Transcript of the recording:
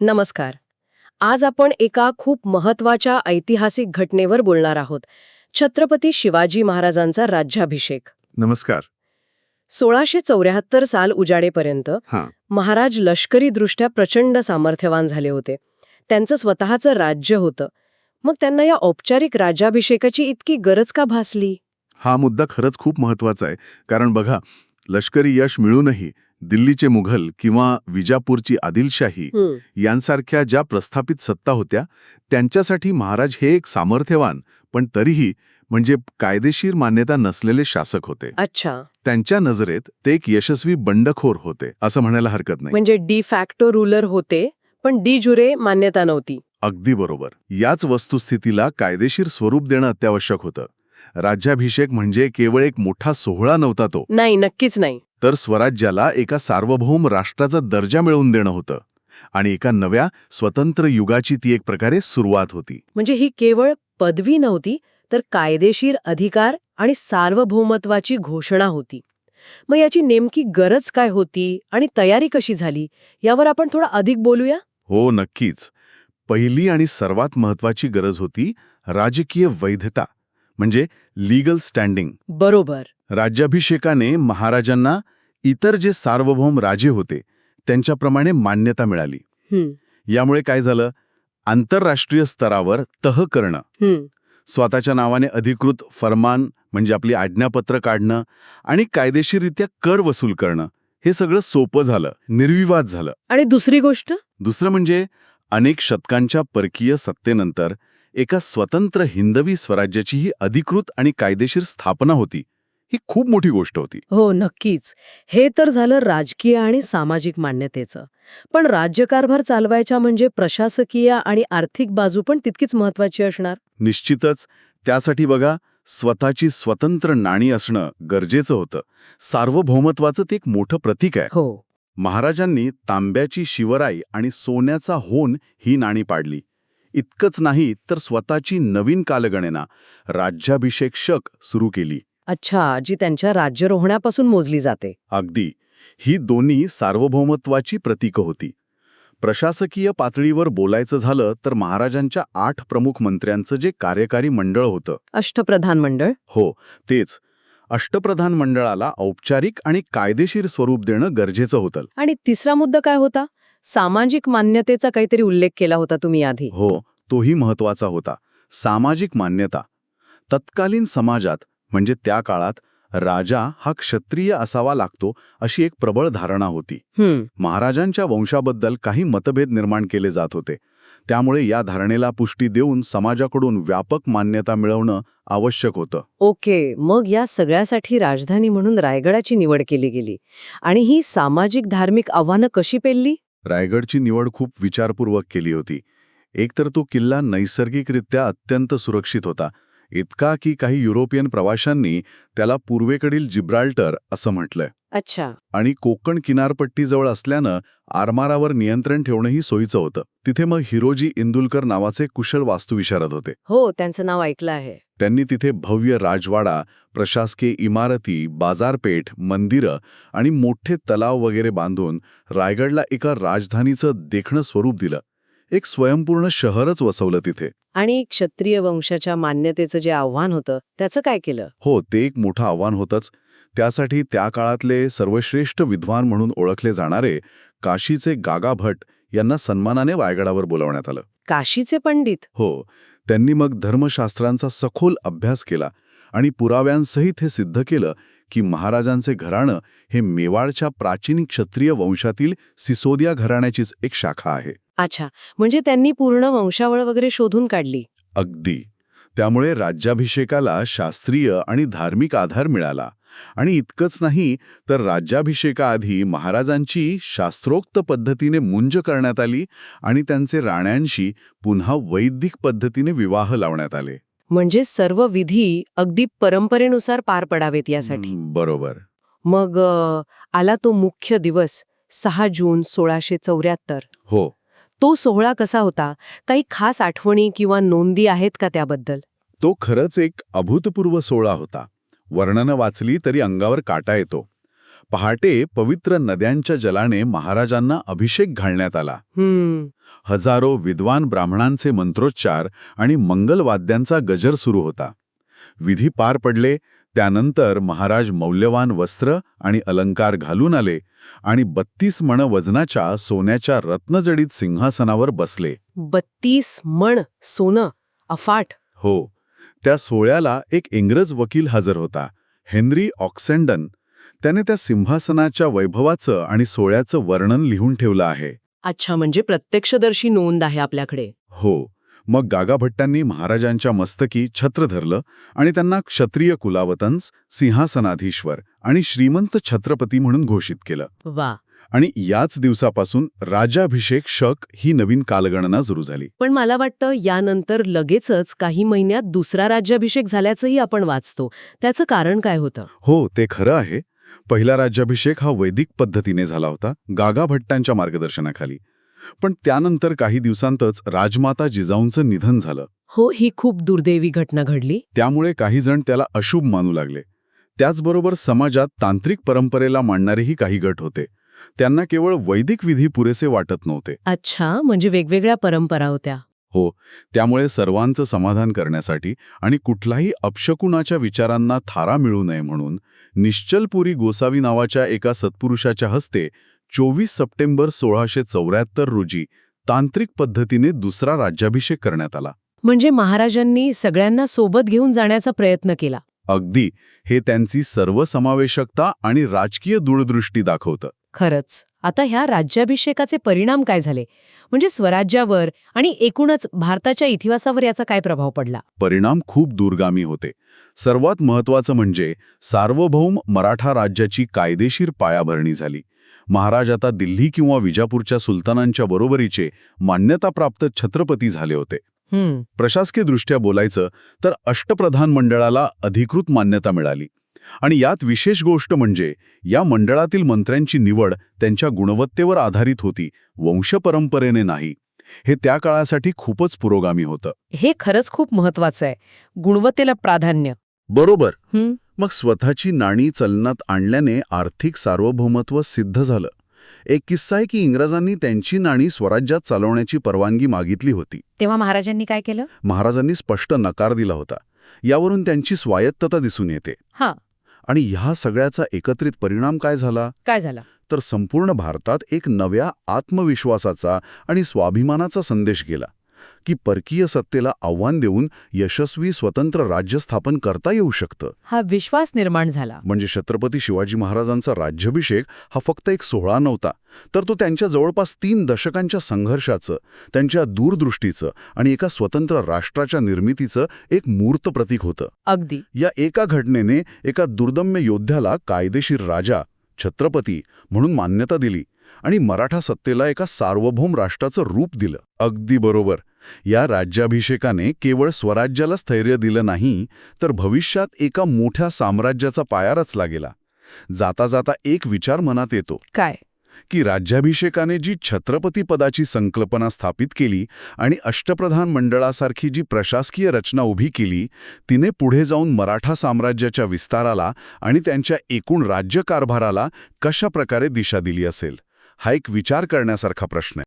नमस्कार. आज आपण एका खूप महत्त्वाच्या ऐतिहासिक घटनेवर बोलणार आहोत. छत्रपती शिवाजी महाराजांचा राज्याभिषेक. नमस्कार. सोळाशे चौऱ्याहत्तर साल उजाडेपर्यंत महाराज लष्करीदृष्ट्या प्रचंड सामर्थ्यवान झाले होते. त्यांचं स्वतःचं राज्य होतं. मग त्यांना या औपचारिक राज्याभिषेकाची इतकी गरज का भासली? हा मुद्दा खरंच खूप महत्त्वाचा आहे. कारण बघा लष्करी यश मिळूनही दिल्लीचे मुघल किंवा विजापूरची आदिलशाही यांसारख्या ज्या प्रस्थापित सत्ता होत्या त्यांच्यासाठी महाराज हे एक सामर्थ्यवान पण तरीही म्हणजे कायदेशीर मान्यता नसलेले शासक होते. अच्छा. त्यांच्या नजरेत ते एक यशस्वी बंडखोर होते असं म्हणायला हरकत नाही. म्हणजे डी फॅक्टो रुलर होते पण डी जुरे मान्यता नव्हती. अगदी बरोबर. याच वस्तुस्थितीला कायदेशीर स्वरूप देणं अत्यावश्यक होतं. राज्याभिषेक म्हणजे केवळ एक मोठा सोहळा नव्हता तो. नाही नक्कीच नाही. तर स्वराज्याला एका सार्वभौम राष्ट्राचा दर्जा मिळवून देणं होतं आणि एका नव्या स्वतंत्र युगाची ती एक प्रकारे सुरुवात होती. म्हणजे ही केवळ पदवी नव्हती तर कायदेशीर अधिकार आणि सार्वभौमत्वाची घोषणा होती. मग याची नेमकी गरज काय होती आणि तयारी कशी झाली यावर आपण थोडं अधिक बोलूया? हो नक्कीच. पहिली आणि सर्वात महत्वाची गरज होती राजकीय वैधता म्हणजे लीगल स्टँडिंग बरोबर. राज्याभिषेकाने महाराजांना इतर जे सार्वभौम राजे होते त्यांच्याप्रमाणे मान्यता मिळाली. यामुळे काय झालं? आंतरराष्ट्रीय स्तरावर तह करणं. स्वतःच्या नावाने अधिकृत फरमान म्हणजे आपली आज्ञापत्र काढणं आणि कायदेशीररित्या कर वसूल करणं हे सगळं सोपं झालं निर्विवाद झालं. आणि दुसरी गोष्ट? दुसरं म्हणजे अनेक शतकांच्या परकीय सत्तेनंतर एका स्वतंत्र हिंदवी स्वराज्याची ही अधिकृत आणि कायदेशीर स्थापना होती. ही खूप मोठी गोष्ट होती. हो नक्कीच. हे तर झालं राजकीय आणि सामाजिक मान्यतेचं. पण राज्यकारभार चालवायच्या म्हणजे प्रशासकीय आणि आर्थिक बाजू पण तितकीच महत्वाची असणार? निश्चितच. त्यासाठी बघा स्वतःची स्वतंत्र नाणी असणं गरजेचं होतं. सार्वभौमत्वाचं ते एक मोठं प्रतीक आहे. हो. महाराजांनी तांब्याची शिवराई आणि सोन्याचा होन ही नाणी पाडली. इतकंच नाही तर स्वतःची नवीन कालगणना राज्याभिषेक शक सुरू केली. अच्छा जी त्यांच्या राज्यरोहणापासून मोजली जाते. अगदी. ही दोन्ही सार्वभौमत्वाची प्रतीकं होती. प्रशासकीय पातळीवर बोलायचं झालं तर महाराजांच्या आठ प्रमुख मंत्र्यांचं जे कार्यकारी मंडळ होतं. अष्टप्रधान मंडळ? हो तेच. अष्टप्रधान मंडळाला औपचारिक आणि कायदेशीर स्वरूप देणं गरजेचं होतं. आणि तिसरा मुद्दा काय होता? सामाजिक मान्यतेचा काहीतरी उल्लेख केला होता तुम्ही आधी. हो तोही महत्त्वाचा होता. सामाजिक मान्यता. तत्कालीन समाजात म्हणजे त्या काळात राजा हा क्षत्रिय असावा लागतो अशी एक प्रबळ धारणा होती. महाराजांच्या वंशाबद्दल काही मतभेद निर्माण केले जात होते. त्यामुळे या धारणेला पुष्टी देऊन समाजाकडून व्यापक मान्यता मिळवणं आवश्यक होतं. ओके मग या सगळ्यासाठी राजधानी म्हणून रायगडाची निवड केली गेली. आणि ही सामाजिक धार्मिक आव्हानं कशी पेलली? रायगडची निवड खूप विचारपूर्वक केली होती. एकतर तो किल्ला नैसर्गिकरित्या अत्यंत सुरक्षित होता इतका की काही युरोपियन प्रवाशांनी त्याला पूर्वेकडील जिब्राल्टर असं म्हटलंय. अच्छा. आणि कोकण किनारपट्टीजवळ असल्यानं आरमारावर नियंत्रण ठेवणंही सोयीचं होतं. तिथे मग हिरोजी इंदुलकर नावाचे कुशल वास्तुविशारद होते. हो त्यांचं नाव ऐकलं आहे. त्यांनी तिथे भव्य राजवाडा प्रशासकीय इमारती बाजारपेठ मंदिरं आणि मोठे तलाव वगैरे बांधून रायगडला एका राजधानीचं देखणं स्वरूप दिलं. एक स्वयंपूर्ण शहरच वसवलं तिथे. आणि क्षत्रिय वंशाच्या मान्यतेचं जे आव्हान होतं त्याचं काय केलं? हो ते एक मोठं आव्हान होतंच. त्यासाठी त्या काळातले सर्वश्रेष्ठ विद्वान म्हणून ओळखले जाणारे काशीचे गागा भट यांना सन्मानाने रायगडावर बोलवण्यात आलं. काशीचे पंडित? हो त्यांनी मग धर्मशास्त्रांचा सखोल अभ्यास केला आणि पुराव्यांसहित हे सिद्ध केलं की महाराजांचे घराणं हे मेवाडच्या प्राचीन क्षत्रिय वंशातील सिसोदिया घराण्याचीच एक शाखा आहे. अच्छा म्हणजे त्यांनी पूर्ण वंशावळ वगैरे शोधून काढली. अगदी. त्यामुळे राज्याभिषेकाला शास्त्रीय आणि धार्मिक आधार मिळाला. आणि इतकंच नाही तर राज्याभिषेकाआधी महाराजांची शास्त्रोक्त पद्धतीने मुंज करण्यात आली आणि त्यांचे राण्यांशी पुन्हा वैदिक पद्धतीने विवाह लावण्यात आले. म्हणजे सर्व विधी अगदी परंपरेनुसार पार पडावेत यासाठी. बरोबर. मग आला तो मुख्य दिवस सहा जून सोळाशे चौऱ्याहत्तर. हो. तो सोहळा कसा होता? काही खास आठवणी किंवा नोंदी आहेत का त्याबद्दल? तो खरंच एक अभूतपूर्व सोहळा होता. वर्णनं वाचली तरी अंगावर काटा येतो. पहाटे पवित्र नद्यांच्या जलाने महाराजांना अभिषेक घालण्यात आला. हजारो विद्वान ब्राह्मणांचे मंत्रोच्चार आणि मंगलवाद्यांचा गजर सुरू होता. विधी पार पडले त्यानंतर महाराज मौल्यवान वस्त्र आणि अलंकार घालून आले आणि बत्तीस मण वजनाच्या सोन्याच्या रत्नजडीत सिंहासनावर बसले. बत्तीस मण सोनं अफाट. हो त्या सोहळ्याला एक इंग्रज वकील हजर होता हेनरी ऑक्सेंडन. त्याने त्या सिंहासनाच्या वैभवाचं आणि सोहळ्याचं वर्णन लिहून ठेवलं आहे. अच्छा म्हणजे प्रत्यक्षदर्शी नोंद आहे आपल्याकडे. हो. मग गागाभट्टांनी महाराजांच्या मस्तकी छत्र धरलं आणि त्यांना क्षत्रिय कुलावतंस सिंहासनाधीश्वर आणि श्रीमंत छत्रपती म्हणून घोषित केलं. वा. आणि याच दिवसापासून राजाभिषेक शक ही नवीन कालगणना सुरू झाली. पण मला वाटतं यानंतर लगेचच काही महिन्यात दुसरा राज्याभिषेक झाल्याचंही आपण वाचतो. त्याचं कारण काय होतं? हो ते खरं आहे. पहिला राज्याभिषेक हा वैदिक पद्धतीने झाला होता गागा भट्टांच्या मार्गदर्शनाखाली. पण त्यानंतर काही दिवसांतच राजमाता जिजाऊंचं निधन झालं. हो ही खूप दुर्दैवी घटना घडली. त्यामुळे काही जण त्याला अशुभ मानू लागले. त्याचबरोबर समाजात तांत्रिक परंपरेला मांडणारेही काही गट होते. त्यांना केवळ वैदिक विधी पुरेसे वाटत नव्हते. अच्छा म्हणजे वेगवेगळ्या परंपरा होत्या. हो त्यामुळे सर्वांचं समाधान करण्यासाठी आणि कुठलाही अपशकुनाच्या विचारांना थारा मिळू नये म्हणून निश्चलपुरी गोसावी नावाच्या एका सत्पुरुषाच्या हस्ते चोवीस सप्टेंबर सोळाशे चौऱ्याहत्तर रोजी तांत्रिक पद्धतीने दुसरा राज्याभिषेक करण्यात आला. म्हणजे महाराजांनी सगळ्यांना सोबत घेऊन जाण्याचा प्रयत्न केला. अगदी. हे त्यांची सर्वसमावेशकता आणि राजकीय दूरदृष्टी दाखवतं. खरंच. आता ह्या राज्याभिषेकाचे परिणाम काय झाले? म्हणजे स्वराज्यावर आणि एकूणच भारताच्या इतिहासावर याचा काय प्रभाव पडला? परिणाम खूप दूरगामी होते. सर्वात महत्वाचं म्हणजे सार्वभौम मराठा राज्याची कायदेशीर पायाभरणी झाली. महाराज आता दिल्ली किंवा विजापूरच्या सुलतानांच्या बरोबरीचे मान्यताप्राप्त छत्रपती झाले होते. हम्म. प्रशासकीयदृष्ट्या बोलायचं तर अष्टप्रधान मंडळाला अधिकृत मान्यता मिळाली. आणि यात विशेष गोष्ट म्हणजे या मंडळातील मंत्र्यांची निवड त्यांच्या गुणवत्तेवर आधारित होती वंशपरंपरेने नाही. हे त्या काळासाठी खूपच पुरोगामी होतं. हे खरंच खूप महत्वाचं आहे. गुणवत्तेला प्राधान्य. बरोबर. मग स्वतःची नाणी चलनात आणल्याने आर्थिक सार्वभौमत्व सिद्ध झालं. एक किस्सा आहे की इंग्रजांनी त्यांची नाणी स्वराज्यात चालवण्याची परवानगी मागितली होती. तेव्हा महाराजांनी काय केलं? महाराजांनी स्पष्ट नकार दिला होता. यावरून त्यांची स्वायत्तता दिसून येते. हा. आणि ह्या सगळ्याचा एकत्रित परिणाम काय झाला? काय झालं? तर संपूर्ण भारतात एक नव्या आत्मविश्वासाचा आणि स्वाभिमानाचा संदेश गेला. की परकीय सत्तेला आव्हान देऊन यशस्वी स्वतंत्र राज्य स्थापन करता येऊ शकतं. हा विश्वास निर्माण झाला. म्हणजे छत्रपती शिवाजी महाराजांचा राज्याभिषेक हा फक्त एक सोहळा नव्हता तर तो त्यांच्या जवळपास तीन दशकांच्या संघर्षाचं त्यांच्या दूरदृष्टीचं आणि एका स्वतंत्र राष्ट्राच्या निर्मितीचं एक मूर्त प्रतीक होतं. अगदी. या एका घटनेने एका दुर्दम्य योद्ध्याला कायदेशीर राजा छत्रपती म्हणून मान्यता दिली. आणि मराठा सत्तेला एका सार्वभौम राष्ट्राचं रूप दिलं. अगदी बरोबर. या राज्याभिषेकाने केवळ स्वराज्याला स्थैर्य दिलं नाही तर भविष्यात एका मोठ्या साम्राज्याचा पाया रचला गेला जाता जाता एक विचार मनात येतो. काय? की राज्याभिषेकाने जी छत्रपती पदाची संकल्पना स्थापित केली आणि अष्टप्रधान मंडळासारखी जी प्रशासकीय रचना उभी केली तिने पुढे जाऊन मराठा साम्राज्याच्या विस्ताराला आणि त्यांच्या एकूण राज्यकारभाराला कशा प्रकारे दिशा दिली असेल? हा एक विचार करण्यासारखा प्रश्न आहे.